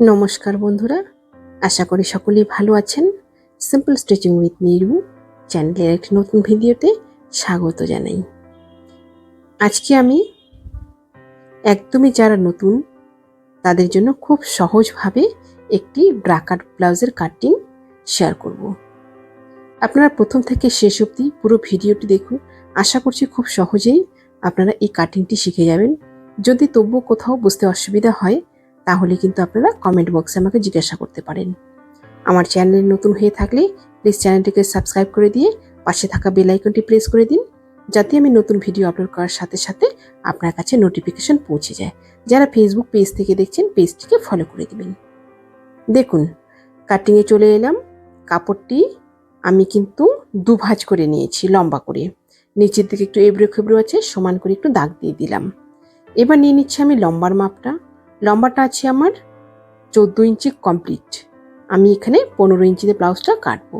নমস্কার বন্ধুরা, আশা করি সকলেই ভালো আছেন। সিম্পল স্টিচিং উইথ নিরু চ্যানেলের একটি নতুন ভিডিওতে স্বাগত জানাই। আজকে আমি একদমই যারা নতুন, তাদের জন্য খুব সহজভাবে একটি ব্রাকাট ব্লাউজের কাটিং শেয়ার করব। আপনারা প্রথম থেকে শেষ অবধি পুরো ভিডিওটি দেখুন। আশা করছি খুব সহজেই আপনারা এই কাটিংটি শিখে যাবেন। যদি তবুও কোথাও বুঝতে অসুবিধা হয় তাহলে কিন্তু আপনারা কমেন্ট বক্সে আমাকে জিজ্ঞাসা করতে পারেন। আমার চ্যানেল নতুন হয়ে থাকলে প্লিজ চ্যানেলটিকে সাবস্ক্রাইব করে দিয়ে পাশে থাকা বেল আইকনটি প্রেস করে দিন, যাতে আমি নতুন ভিডিও আপলোড করার সাথে সাথে আপনার কাছে নোটিফিকেশন পৌঁছে যায়। যারা ফেসবুক পেজ থেকে দেখছেন পেজটিকে ফলো করে দিবেন। দেখুন কাটিংয়ে চলে এলাম। কাপড়টি আমি কিন্তু দু ভাঁজ করে নিয়েছি, লম্বা করে। নিচের দিকে একটু এবড়ো খেবড়ো আছে, সমান করে একটু দাগ দিয়ে দিলাম। এবার নিয়ে নিচ্ছি আমি লম্বার মাপটা। লম্বাটা আছে আমার চোদ্দ ইঞ্চি কমপ্লিট আমি এখানে পনেরো ইঞ্চিতে ব্লাউজটা কাটবো।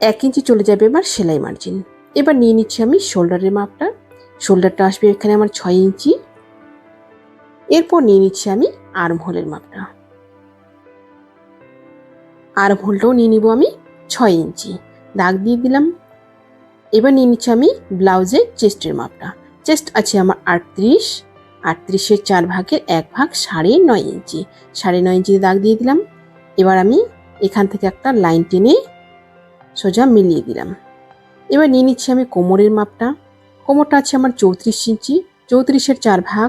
এক ইঞ্চি চলে যাবে এবার সেলাই মার্জিন এবার নিয়ে নিচ্ছি আমি শোল্ডারের মাপটা। শোল্ডারটা আসবে এখানে আমার ছয় ইঞ্চি। এরপর নিয়ে নিচ্ছি আমি আর্ম হোলের মাপটা। আর্ম হোলটাও নিয়ে নিব আমি ছয় ইঞ্চি। দাগ দিয়ে দিলাম। এবার নিয়ে নিচ্ছি আমি ব্লাউজের চেস্টের মাপটা। চেস্ট আছে আমার আটত্রিশ। আটত্রিশের চার ভাগের এক ভাগ সাড়ে নয় ইঞ্চি। সাড়ে নয় ইঞ্চিতে দাগ দিয়ে দিলাম। এবার আমি এখান থেকে একটা লাইন টেনে সোজা মিলিয়ে দিলাম। এবার নিয়ে নিচ্ছি আমি কোমরের মাপটা। কোমরটা আছে আমার চৌত্রিশ ইঞ্চি। চৌত্রিশের চার ভাগ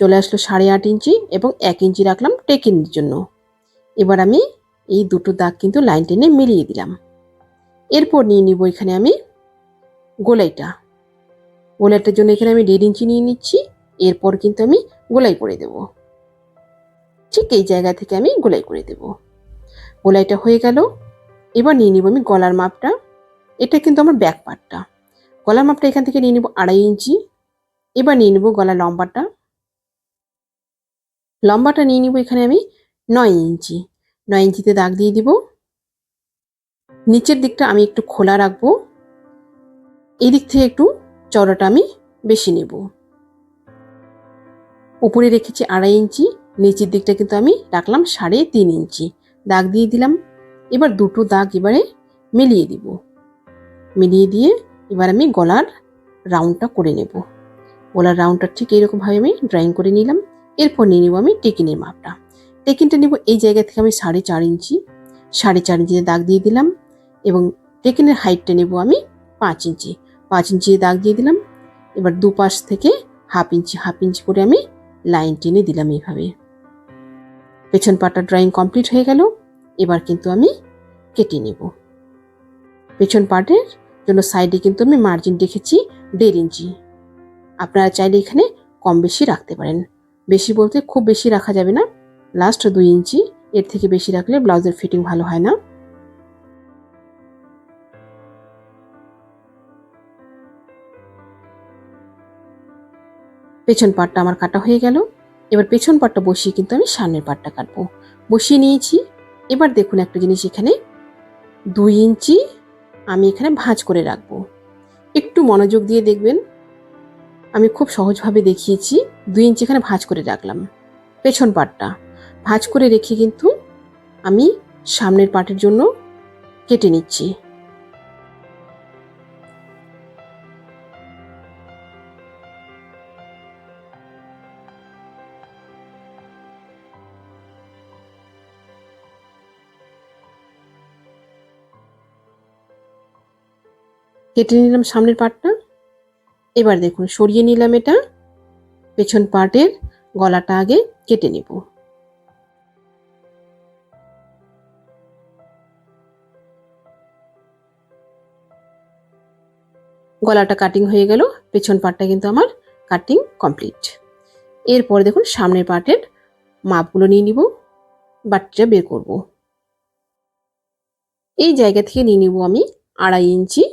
চলে আসলো সাড়ে আট ইঞ্চি এবং এক ইঞ্চি রাখলাম টেকিনের জন্য। এবার আমি এই দুটো দাগ কিন্তু লাইন টেনে মিলিয়ে দিলাম। এরপর নিয়ে নিব এখানে আমি গোলাইটা। গোলাইটার জন্য এখানে আমি দেড় ইঞ্চি নিয়ে নিচ্ছি। এরপর কিন্তু আমি গোলাই করে দেব। ঠিক এই জায়গা থেকে আমি গোলাই করে দেব। গোলাইটা হয়ে গেল। এবার নিয়ে নিব আমি গলার মাপটা। এটা কিন্তু আমার ব্যাক পার্টটা গলার মাপটা এখান থেকে নিয়ে নিব আড়াই ইঞ্চি। এবার নিয়ে নিব গলার লম্বাটা। লম্বাটা নিয়ে নিব এখানে আমি নয় ইঞ্চি। নয় ইঞ্চিতে দাগ দিয়ে দিব। নিচের দিকটা আমি একটু খোলা রাখব। এই দিক থেকে একটু চড়াটা আমি বেশি নেব। উপরে রেখেছি আড়াই ইঞ্চি, নিচের দিকটা কিন্তু আমি রাখলাম সাড়ে তিন ইঞ্চি। দাগ দিয়ে দিলাম। এবার দুটো দাগ এবারে মিলিয়ে দিব। মিলিয়ে দিয়ে এবার আমি গলার রাউন্ডটা করে নেব। গলার রাউন্ডটা ঠিক এইরকমভাবে আমি ড্রয়িং করে নিলাম। এরপর নিয়ে নেব আমি টেকিনের মাপটা। টেকিনটা নেব এই জায়গা থেকে আমি সাড়ে চার ইঞ্চি। সাড়ে চার ইঞ্চিতে দাগ দিয়ে দিলাম এবং টেকিনের হাইটটা নেব আমি পাঁচ ইঞ্চি। পাঁচ ইঞ্চিতে দাগ দিয়ে দিলাম। এবার দুপাশ থেকে হাফ ইঞ্চি হাফ ইঞ্চি করে আমি লাইন টেনে দিলাম এইভাবে। পেছন পাটা ড্রয়িং কমপ্লিট হয়ে গেল, এবার কিন্তু আমি কেটে নেব। পেছন পাটের জন্য সাইডে কিন্তু আমি মার্জিন রেখেছি দেড় ইঞ্চি। আপনারা চাইলে এখানে কম বেশি রাখতে পারেন। বেশি বলতে খুব বেশি রাখা যাবে না। লাস্ট দুই ইঞ্চি, এর থেকে বেশি রাখলে ব্লাউজের ফিটিং ভালো হয় না। পেছন পাটটা আমার কাটা হয়ে গেল। এবার পেছন পাটটা বসিয়ে কিন্তু আমি সামনের পাটটা কাটবো। বসিয়ে নিয়েছি। এবার দেখুন একটা জিনিস এখানে। দুই ইঞ্চি আমি এখানে ভাঁজ করে রাখব। একটু মনোযোগ দিয়ে দেখবেন। আমি খুব সহজভাবে দেখিয়েছি। দুই ইঞ্চি এখানে ভাঁজ করে রাখলাম। পেছন পাটটা ভাঁজ করে রেখে কিন্তু আমি সামনের পাটের জন্য কেটে নিচ্ছি। কেটে নিলাম সামনের পাটটা। এবার দেখুন, সরিয়ে নিলাম এটা। পেছন পাটের গলাটা আগে কেটে নেব। গলাটা কাটিং হয়ে গেল। পেছন পাটটা কিন্তু আমার কাটিং কমপ্লিট এরপরে দেখুন, সামনের পাটের মাপগুলো নিয়ে নিব, বাটটা বের করব। এই জায়গা থেকে নিয়ে নিব আমি আড়াই ইঞ্চি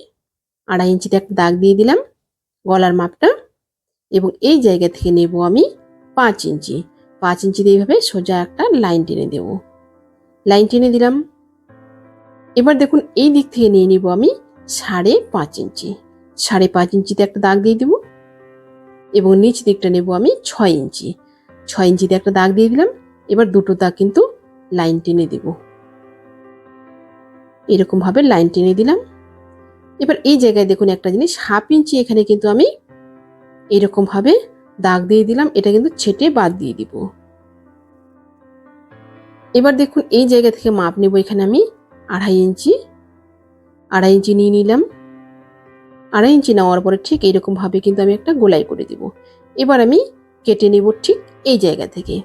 আড়াই ইঞ্চিতে একটা দাগ দিয়ে দিলাম গলার মাপটা এবং এই জায়গা থেকে নেব আমি পাঁচ ইঞ্চি। পাঁচ ইঞ্চিতে এইভাবে সোজা একটা লাইন টেনে দেব। লাইন টেনে দিলাম। এবার দেখুন, এই দিক থেকে নিয়ে নিব আমি সাড়ে পাঁচ ইঞ্চি। সাড়ে পাঁচ ইঞ্চিতে একটা দাগ দিয়ে দেব এবং নিচ দিকটা নেব আমি ছয় ইঞ্চি। ছয় ইঞ্চিতে একটা দাগ দিয়ে দিলাম। এবার দুটো দাগ কিন্তু লাইন টেনে দেব। এরকমভাবে লাইন টেনে দিলাম। এবার এই জায়গায় দেখুন একটা জিনিস, হাফ ইঞ্চি এখানে কিন্তু আমি এরকমভাবে দাগ দিয়ে দিলাম, এটা কিন্তু ছেটে বাদ দিয়ে দিব। এবার দেখুন এই জায়গা থেকে মাপ নেব, এখানে আমি আড়াই ইঞ্চি আড়াই ইঞ্চি নিয়ে নিলাম। আড়াই ইঞ্চি নেওয়ার পরে ঠিক এইরকমভাবে কিন্তু আমি একটা গোলাই করে দিব। এবার আমি কেটে নেব ঠিক এই জায়গা থেকে।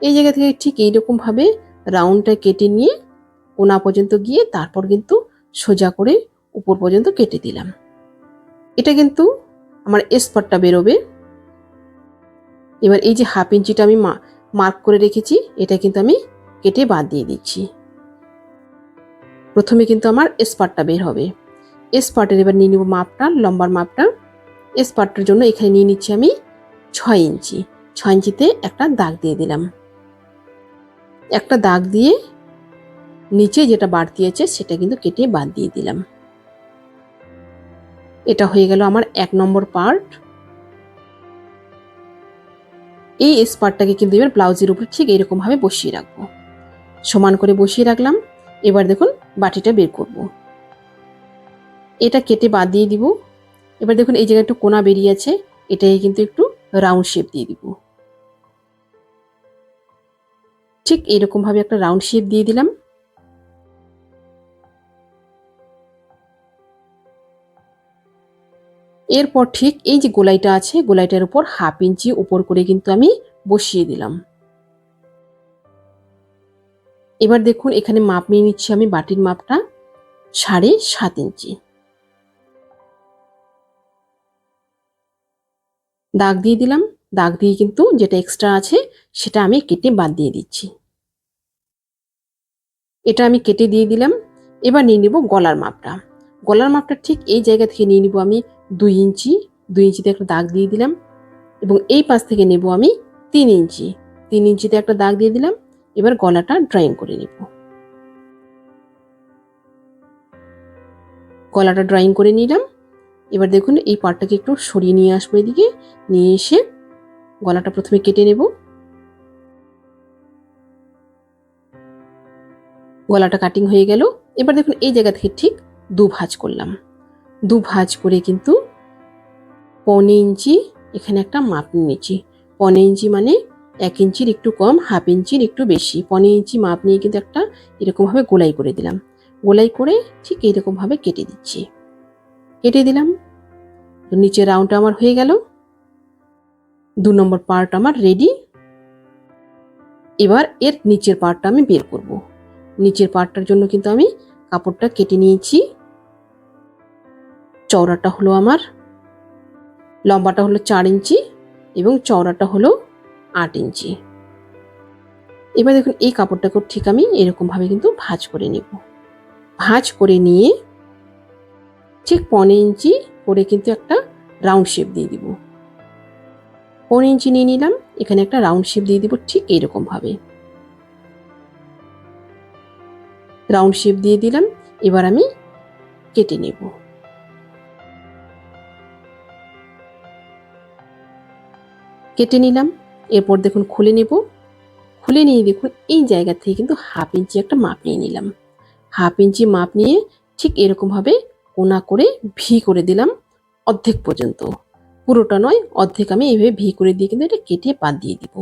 এই জায়গা থেকে ঠিক এইরকমভাবে রাউন্ডটা কেটে নিয়ে কোনা পর্যন্ত গিয়ে তারপর কিন্তু সোজা করে উপর পর্যন্ত কেটে দিলাম। এটা কিন্তু আমার স্পটটা বেরোবে। এবার এই যে হাফ ইঞ্চিটা আমি মার্ক করে রেখেছি, এটা কিন্তু আমি কেটে বাদ দিয়ে দিচ্ছি। প্রথমে কিন্তু আমার স্পটটা বের হবে। স্পটের এবার নিয়ে নিব মাপটা, লম্বার মাপটা। স্পার্টের জন্য এখানে নিয়ে নিচ্ছি আমি ছয় ইঞ্চি। ছয় ইঞ্চিতে একটা দাগ দিয়ে দিলাম। একটা দাগ দিয়ে নিচে যেটা বাড়তি আছে সেটা কিন্তু কেটে বাদ দিয়ে দিলাম। এটা হয়ে গেল আমার এক নম্বর পার্ট এই স্পার্টটাকে কিন্তু এবার ব্লাউজের উপরে ঠিক এইরকমভাবে বসিয়ে রাখব। সমান করে বসিয়ে রাখলাম। এবার দেখুন বাটিটা বের করব। এটা কেটে বাদ দিয়ে দিব। এবার দেখুন এই জায়গায় একটু কোনা বেরিয়ে আছে। এটাই কিন্তু একটু রাউন্ড শেপ দিয়ে দিব। ঠিক এরকমভাবে একটা রাউন্ড শেপ দিয়ে দিলাম। এরপর ঠিক এই যে গোলাইটা আছে, গোলাইটার উপর হাফ ইঞ্চি উপর করে কিন্তু আমি বসিয়ে দিলাম। এবার দেখুন, এখানে মাপ নিয়ে নিচ্ছি আমি বাটির মাপটা, সাড়ে সাত ইঞ্চি। দাগ দিয়ে দিলাম। দাগ দিয়ে কিন্তু যেটা এক্সট্রা আছে, সেটা আমি কেটে বাদ দিয়ে দিচ্ছি। এটা আমি কেটে দিয়ে দিলাম। এবার নিয়ে নিব গলার মাপটা। গলার মাপটা ঠিক এই জায়গা থেকে নিয়ে নিব আমি দুই ইঞ্চি, দুই ইঞ্চিতে একটা দাগ দিয়ে দিলাম এবং এই পাশ থেকে নেব আমি তিন ইঞ্চি। তিন ইঞ্চিতে একটা দাগ দিয়ে দিলাম, এবার গলাটা ড্রয়িং করে নেব। গলাটা ড্রয়িং করে নিলাম। এবার দেখুন, এই পার্টটাকে একটু সরিয়ে নিয়ে আসব এদিকে। নিয়ে এসে গলাটা প্রথমে কেটে নেব। গলাটা কাটিং হয়ে গেল। এবার দেখুন, এই জায়গা থেকে ঠিক দু ভাঁজ করলাম। দু ভাঁজ করে কিন্তু পনে ইঞ্চি এখানে একটা মাপ নিয়েছি। পনে ইঞ্চি মানে এক ইঞ্চির একটু কম, হাফ ইঞ্চির একটু বেশি। পনেরো ইঞ্চি মাপ নিয়ে কিন্তু একটা এরকমভাবে গোলাই করে দিলাম। গোলাই করে ঠিক এইরকমভাবে কেটে দিচ্ছি। কেটে দিলাম। নিচের রাউন্ডটা আমার হয়ে গেল। দু নম্বর পার্ট আমার রেডি। এবার এর নিচের পার্টটা আমি বের করব। নিচের পার্টটার জন্য কিন্তু আমি কাপড়টা কেটে নিয়েছি। চওড়াটা হলো আমার, লম্বাটা হলো চার ইঞ্চি এবং চওড়াটা হলো আট ইঞ্চি। এবার দেখুন, এই কাপড়টাকে ঠিক আমি এরকমভাবে কিন্তু ভাঁজ করে নেব। ভাঁজ করে নিয়ে ঠিক পনেরো ইঞ্চি করে কিন্তু একটা রাউন্ড শেপ দিয়ে দিব। পনেরো ইঞ্চি নিয়ে নিলাম, এখানে একটা রাউন্ড শেপ দিয়ে দিব ঠিক এইরকমভাবে। রাউন্ড শেপ দিয়ে দিলাম, এবার আমি কেটে নেব। কেটে নিলাম। এরপর দেখুন খুলে নেব। খুলে নিয়ে দেখুন এই জায়গা থেকে কিন্তু হাফ ইঞ্চি একটা মাপ নিয়ে নিলাম। হাফ ইঞ্চি মাপ নিয়ে ঠিক এরকমভাবে কোনা করে ভি করে দিলাম অর্ধেক পর্যন্ত। পুরোটা নয়, অর্ধেক আমি এইভাবে ভি করে দিয়ে কিন্তু এটা কেটে বাদ দিয়ে দিব।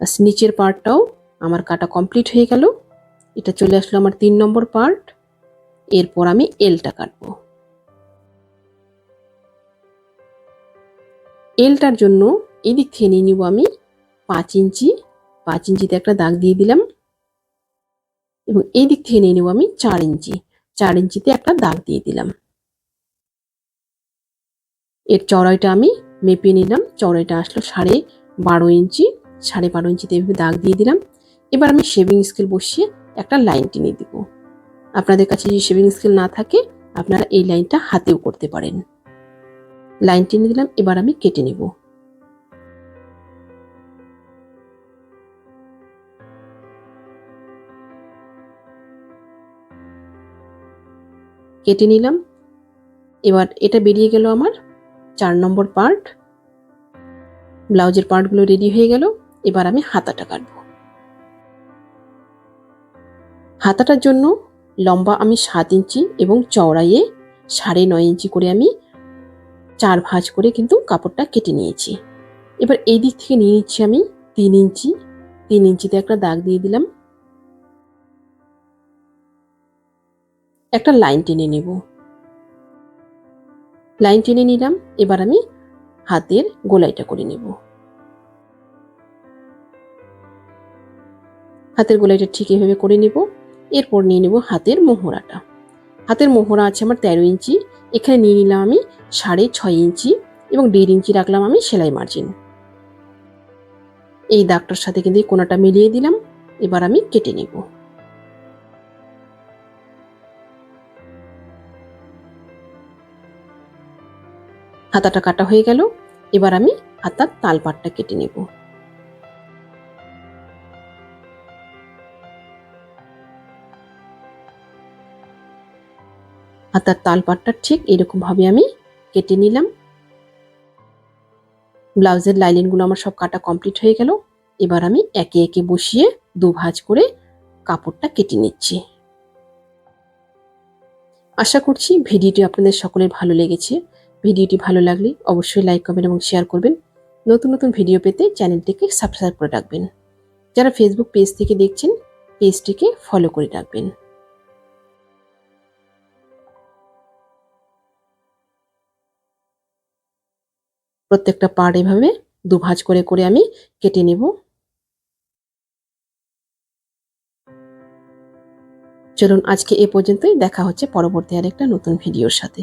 বাস নিচের পার্টটাও আমার কাটা কমপ্লিট হয়ে গেল। এটা চলে আসলো আমার তিন নম্বর পার্ট। এরপর আমি এলটা কাটবো। এলটার জন্য এদিক থেকে নিয়ে নিব আমি পাঁচ ইঞ্চি, পাঁচ ইঞ্চিতে একটা দাগ দিয়ে দিলাম। এবং এই দিক থেকে নিয়ে নেব আমি চার ইঞ্চি, চার ইঞ্চিতে একটা দাগ দিয়ে দিলাম। এর চড়াইটা আমি মেপে নিলাম, চড়াইটা আসলো সাড়ে বারো ইঞ্চি, সাড়ে বারো ইঞ্চিতে এভাবে দাগ দিয়ে দিলাম। এবার আমি শেভিং স্কেল বসিয়ে একটা লাইন টেনে দিব। আপনাদের কাছে যদি শেভিং স্কেল না থাকে, আপনারা এই লাইনটা হাতেও করতে পারেন। লাইন টেনে দিলাম, এবার আমি কেটে নেব। কেটে নিলাম। এবার এটা বেরিয়ে গেল আমার চার নম্বর পার্ট ব্লাউজের পার্টগুলো রেডি হয়ে গেল। এবার আমি হাতাটা কাটবো। হাতাটার জন্য লম্বা আমি সাত ইঞ্চি এবং চওড়াইয়ে সাড়ে নয় ইঞ্চি করে আমি চার ভাঁজ করে কিন্তু কাপড়টা কেটে নিয়েছি। এবার এই দিক থেকে নিয়ে নিচ্ছি আমি তিন ইঞ্চি। তিন ইঞ্চিতে একটা দাগ দিয়ে দিলাম। একটা লাইন টেনে নেব। লাইন টেনে নিলাম, এবার আমি হাতের গোলাইটা করে নেব। হাতের গোলাইটা ঠিক এভাবে করে নেব, এরপর নিয়ে নেব হাতের মোহরাটা। হাতের মোহরা আছে আমার তেরো ইঞ্চি, এখানে নিয়ে নিলাম আমি সাড়ে ছয় ইঞ্চি এবং দেড় ইঞ্চি রাখলাম আমি সেলাই মার্জিন। এই দাগটার সাথে কিন্তু কোনাটা মিলিয়ে দিলাম, এবার আমি কেটে নেব। হাতাটা কাটা হয়ে গেল। এবার আমি হাতার তালপাটটা কেটে নেব। হাতার তালপাটটা ঠিক এরকম ভাবে আমি কেটে নিলাম। ব্লাউজের লাইলিনগুলো আমার সব কাটা কমপ্লিট হয়ে গেল। এবার আমি একে একে বসিয়ে দু ভাঁজ করে কাপড়টা কেটে নিচ্ছি। আশা করছি ভিডিওটি আপনাদের সকলের ভালো লেগেছে। ভিডিওটি ভালো লাগলে অবশ্যই লাইক করবেন এবং শেয়ার করবেন। নতুন নতুন ভিডিও পেতে চ্যানেলটিকে সাবস্ক্রাইব করে রাখবেন। যারা ফেসবুক পেজ থেকে দেখছেন পেজটিকে ফলো করে রাখবেন। প্রত্যেকটা পার্ট এভাবে দু ভাঁজ করে করে আমি কেটে নেব। চলুন আজকে এ পর্যন্তই। দেখা হচ্ছে পরবর্তী আরেকটা নতুন ভিডিওর সাথে।